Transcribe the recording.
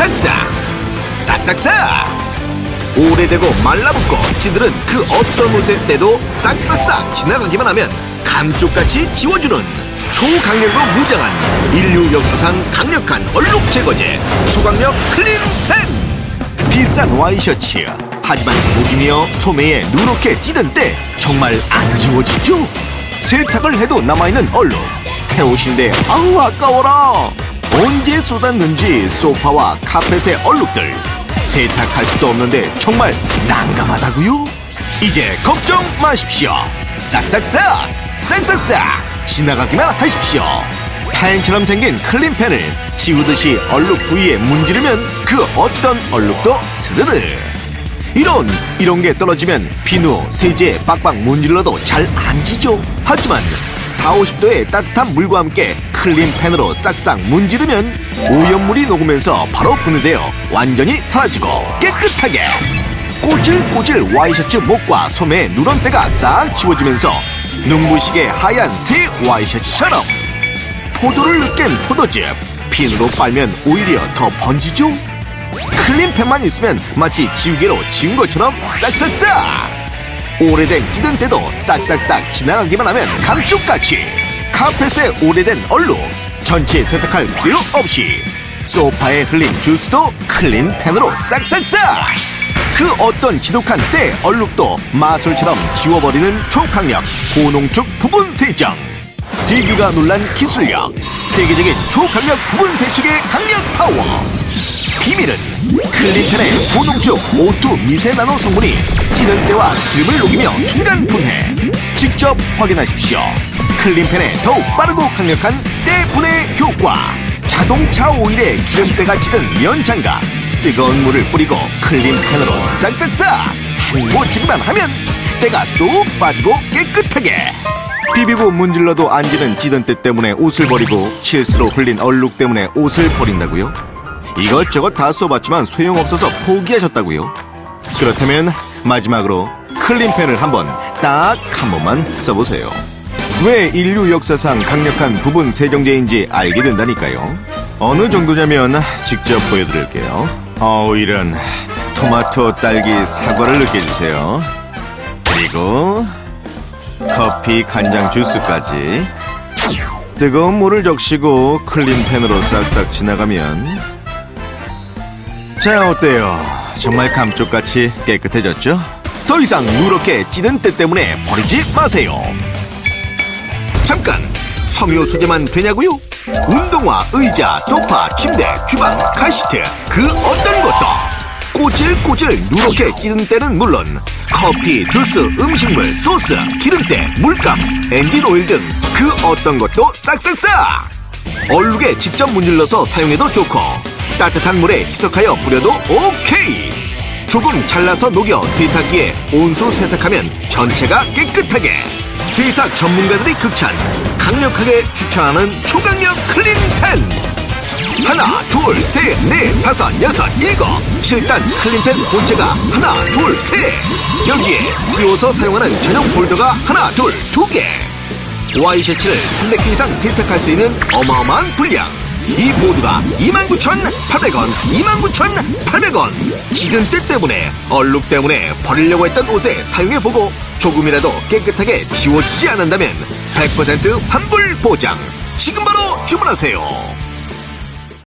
싹싹 싹싹싹 오래되고 말라붙고 찌들은 그 어떤 옷에 때도 싹싹싹 지나가기만 하면 감쪽같이 지워주는 초강력으로 무장한 인류 역사상 강력한 얼룩 제거제 초강력 클린펜. 비싼 와이셔츠. 하지만 목이며 소매에 누렇게 찌든 때 정말 안 지워지죠? 세탁을 해도 남아있는 얼룩. 새 옷인데 아우 아까워라 언제 쏟았는지 소파와 카펫의 얼룩들 세탁할 수도 없는데 정말 난감하다고요? 이제 걱정 마십시오. 싹싹싹 싹싹싹 지나가기만 하십시오. 펜처럼 생긴 클린펜을 지우듯이 얼룩 부위에 문지르면 그 어떤 얼룩도 스르르. 이런 이런 게 떨어지면 비누, 세제 빡빡 문질러도 잘 안 지죠. 하지만 4, 50도의 따뜻한 물과 함께 클린펜으로 싹싹 문지르면 오염물이 녹으면서 바로 분해되어 완전히 사라지고 깨끗하게. 꼬질꼬질 와이셔츠 목과 소매의 누런 때가 싹 지워지면서 눈부시게 하얀 새 와이셔츠처럼 포도를 으깬 포도즙 핀으로 빨면 오히려 더 번지죠? 클린 펜만 있으면 마치 지우개로 지운 것처럼 싹싹싹 오래된 찌든 때도 싹싹싹 지나가기만 하면 감쪽같이. 카펫에 오래된 얼룩 전체 세탁할 필요 없이. 소파에 흘린 주스도 클린펜으로 싹싹싹. 그 어떤 지독한 때 얼룩도 마술처럼 지워버리는 초강력 고농축 부분 세정. 세계가 놀란 기술력 세계적인 초강력 부분 세척의 강력 파워. 비밀은 클린펜의 고농축 O2 미세 나노 성분이 찌는 때와 기름을 녹이며 순간 분해. 직접 확인하십시오. 클린펜의 더욱 빠르고 강력한 때 분해 효과. 자동차 오일에 기름때가 찌든 연장갑 뜨거운 물을 뿌리고 클린펜으로 싹싹싹 헹궈주기만 하면 때가 쏙 빠지고 깨끗하게. 비비고 문질러도 안 지는 찌든 때 때문에 옷을 버리고 실수로 흘린 얼룩 때문에 옷을 버린다고요? 이것저것 다 써봤지만 소용없어서 포기하셨다고요? 그렇다면 마지막으로 클린펜을 한번 딱 한 번만 써보세요. 왜 인류 역사상 강력한 부분 세정제인지 알게 된다니까요. 어느 정도냐면 직접 보여드릴게요. 어우 이런 토마토, 딸기, 사과를 느껴주세요. 그리고 커피, 간장, 주스까지 뜨거운 물을 적시고 클린펜으로 싹싹 지나가면 자 어때요? 정말 감쪽같이 깨끗해졌죠? 더 이상 누렇게 찌든 때 때문에 버리지 마세요 잠깐 섬유 소재만 되냐고요? 운동화, 의자, 소파, 침대, 주방, 카시트 그 어떤 것도 꼬질꼬질 누렇게 찌든 때는 물론 커피, 주스, 음식물, 소스, 기름때, 물감, 엔진 오일 등 그 어떤 것도 싹싹싹 얼룩에 직접 문질러서 사용해도 좋고 따뜻한 물에 희석하여 뿌려도 오케이. 조금 잘라서 녹여 세탁기에 온수 세탁하면 전체가 깨끗하게. 세탁 전문가들이 극찬 강력하게 추천하는 초강력 클린펜. 하나 둘 셋 넷 다섯 여섯 일곱. 실단 클린펜 본체가 하나 둘 셋. 여기에 끼워서 사용하는 전용 폴더가 하나 둘 두 개. 와이셔츠를 300개 이상 세탁할 수 있는 어마어마한 분량 이 모두가 29,800원 29,800원. 찌든 때 때문에 얼룩 때문에 버리려고 했던 옷에 사용해보고 조금이라도 깨끗하게 지워지지 않는다면 100% 환불 보장. 지금 바로 주문하세요